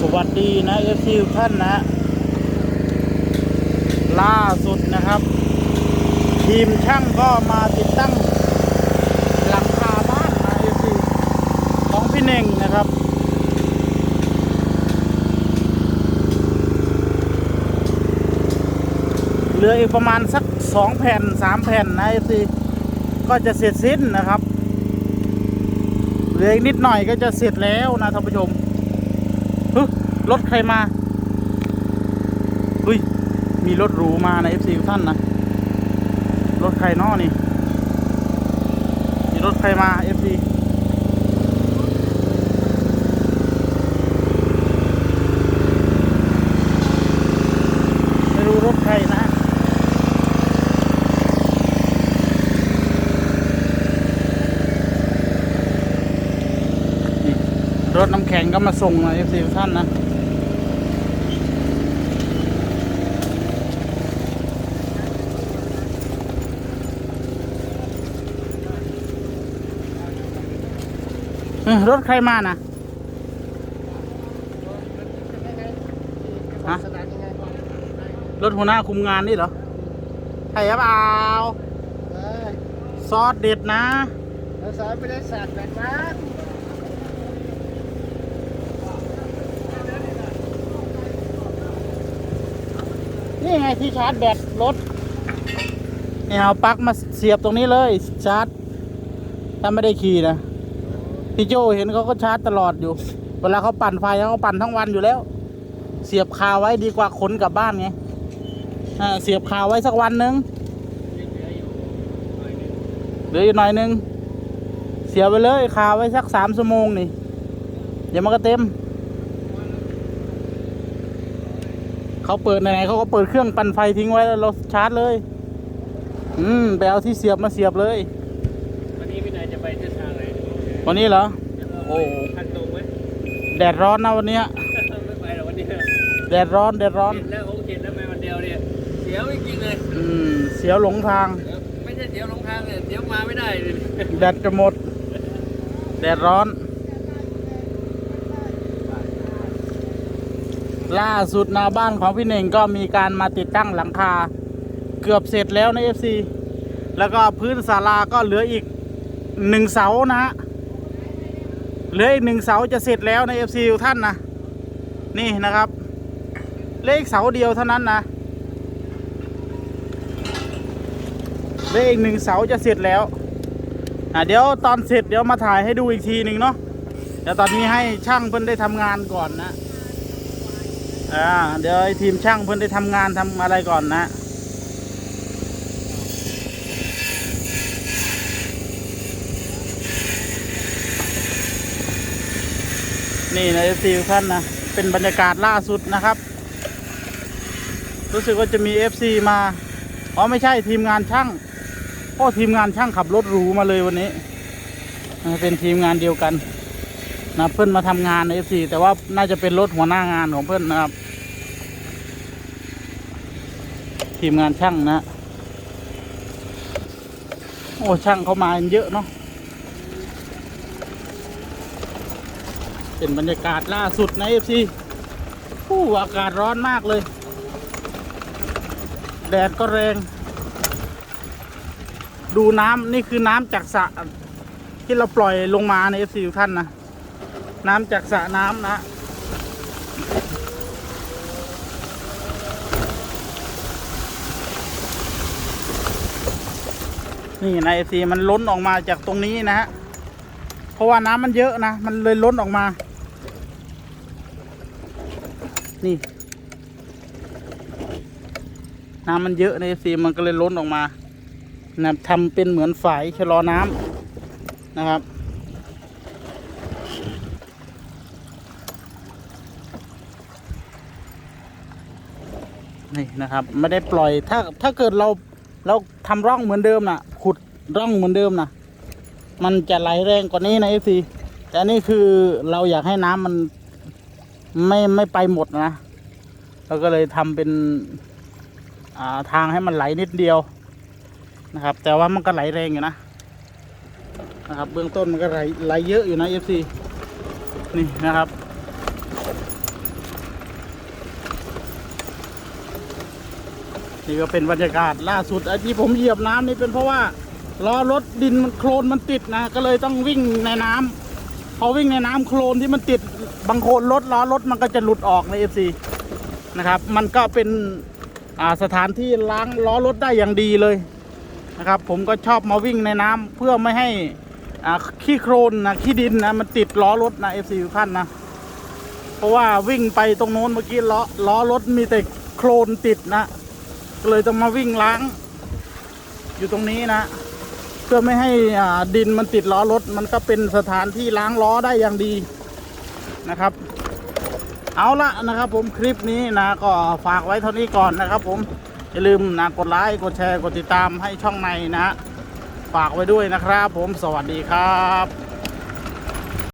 สวัสดีนะเอฟซีทุกท่านนะ ล่าสุดนะครับ ทีมช่างก็มาติดตั้ง หลังคาบ้านนะเอฟซีของพี่เน่งนะครับเหลืออีกประมาณสักสองแผ่นสามแผ่นนะเอฟซีก็จะเสร็จสิ้นนะครับเหลืออีกนิดหน่อยก็จะเสร็จแล้วนะท่านผู้ชม ฮ้รถใครมาเฮ้ยมีรถหรูมานะเอฟซีท่านนะรถใครนอนี่มีรถใครมาเอฟซีไม่รู้รถใครนะ นี่ รถน้ำแข็งก็มาส่งนะเอฟซีท่านนะเอ้ยรถใครมานะฮะรถหัวหน้าคุมงานนี่เหรอใช่หรือเปล่าเอ้ยซอสเด็ดนะเราสอนไม่ได้ศาสตร์แบบนั้น นี่ไงที่ชาร์จแบตรถเนี่ยเอาปลั๊กมาเสียบตรงนี้เลย ชาร์จ ถ้าไม่ได้ขี่นะ พี่โจเห็นเขาก็ชาร์จตลอดอยู่ เวลาเขาปั่นไฟเขาก็ปั่นทั้งวันอยู่แล้ว เสียบคาไว้ดีกว่าขนกลับบ้านไงอ่าเสียบคาไว้สักวันหนึงเหลืออยู่หน่อยนึง เสียไปเลยคาไว้สักสามชั่วโมงนี่เดี๋ยวมันก็เต็ม เขาเปิดไหนๆเขาก็เปิดเครื่องปั่นไฟทิ้งไว้แล้วเราชาร์จเลย อืมไปเอาที่เสียบมาเสียบเลย วันนี้พี่นายจะไปเส้นทางไหนวันนี้เหรอ โอ้ทางตรงไหมแดดร้อนนะวันเนี้ยไม่ไปหรอกวันนี้แดดร้อนแดดร้อนเห็นแล้วโอ้เห็นแล้วไปวันเดียวเนี่ยเสียวจริงๆเลยอืม เสียวหลงทาง ไม่ใช่เสียวลงทางเลยเสียวมาไม่ได้เลยแดดจะหมด แดดร้อน ล่าสุดหนาบ้านของพี่เน่งก็มีการมาติดตั้งหลังคา เกือบเสร็จแล้วใน FC แล้วก็พื้นศาลาก็เหลืออีกหนึ่งเสานะฮะเหลืออีกหนึ่งเสาจะเสร็จแล้วใน FC ทุกท่านนะนี่นะครับเลืออีกเสาเดียวเท่านั้นนะเลืออีกหนึ่งเสาจะเสร็จแล้วอะเดี๋ยวตอนเสร็จเดี๋ยวมาถ่ายให้ดูอีกทีหนึ่งเนาะเดี๋ยวตอนนี้ให้ช่างเพิ่นได้ทำงานก่อนนะ อ่าเดี๋ยวให้ทีมช่างเพิ่อนได้ทำงานทำอะไรก่อนนะนี่นะเอฟซีท่านนะ เป็นบรรยากาศล่าสุดนะครับ รู้สึกว่าจะมี FC มา อ๋อ ไม่ใช่ทีมงานช่างโอ้ทีมงานช่างขับรถหรูมาเลยวันนี้ เป็นทีมงานเดียวกัน นะเพื่อนมาทำงานใน FC แต่ว่าน่าจะเป็นรถหัวหน้างานของเพื่อนนะครับ ทีมงานช่างนะ โอ้ช่างเขามาเยอะเนาะเป็นบรรยากาศล่าสุดในเอฟซีผู้อากาศร้อนมากเลย แดดก็แรง ดูน้ำนี่คือน้ำจากสระที่เราปล่อยลงมาในเอฟซีทุกท่านนะ น้ำจากสระน้ำนะนี่ในเอฟซีมันล้นออกมาจากตรงนี้นะฮะ เพราะว่าน้ำมันเยอะนะ มันเลยล้นออกมา นี่ น้ำมันเยอะในซีมันก็เลยล้นออกมานะทำเป็นเหมือนฝายชะลอน้ำนะครับ นี่นะครับ ไม่ได้ปล่อยถ้าถ้าเกิดเราเราทำร่องเหมือนเดิมนะขุดร่องเหมือนเดิมนะมันจะไหลแรงกว่านี้นะเอฟซีแต่นี่คือเราอยากให้น้ำมันไม่ไม่ไปหมดนะเราก็เลยทำเป็นาทางให้มันไหลนิดเดียวนะครับ แต่ว่ามันก็ไหลแรงอยู่นะนะครับ เบื้องต้นมันก็ไหลไหลเยอะอยู่นะเอฟซีนี่นะครับ นี่ก็เป็นบรรยากาศล่าสุดไอ้ที่ผมเหยียบน้ำนี่เป็นเพราะว่าล้อรถดินมันโคลนมันติดนะก็เลยต้องวิ่งในน้ำพอวิ่งในน้ำโคลนที่มันติดบางโคลนรถล้อรถมันก็จะหลุดออกในเอฟซีนะครับ มันก็เป็นสถานที่ล้างล้อรถได้อย่างดีเลยนะครับ ผมก็ชอบมาวิ่งในน้ำเพื่อไม่ให้ขี้โคลนนะขี้ดินนะมันติดล้อรถนะเอฟซีทุกท่านนะเพราะว่าวิ่งไปตรงโน้นเมื่อกี้ล้อล้อรถมีแต่โคลนติดนะ ก็เลยต้องมาวิ่งล้าง อยู่ตรงนี้นะ เพื่อไม่ให้ดินมันติดล้อรถ มันก็เป็นสถานที่ล้างล้อได้อย่างดีนะครับ เอาละนะครับผมคลิปนี้นะก็ฝากไว้เท่านี้ก่อนนะครับ ผมอย่าลืมนะกดไลค์กดแชร์กดติดตามให้ช่องในนะ ฝากไว้ด้วยนะครับ ผมสวัสดีครับ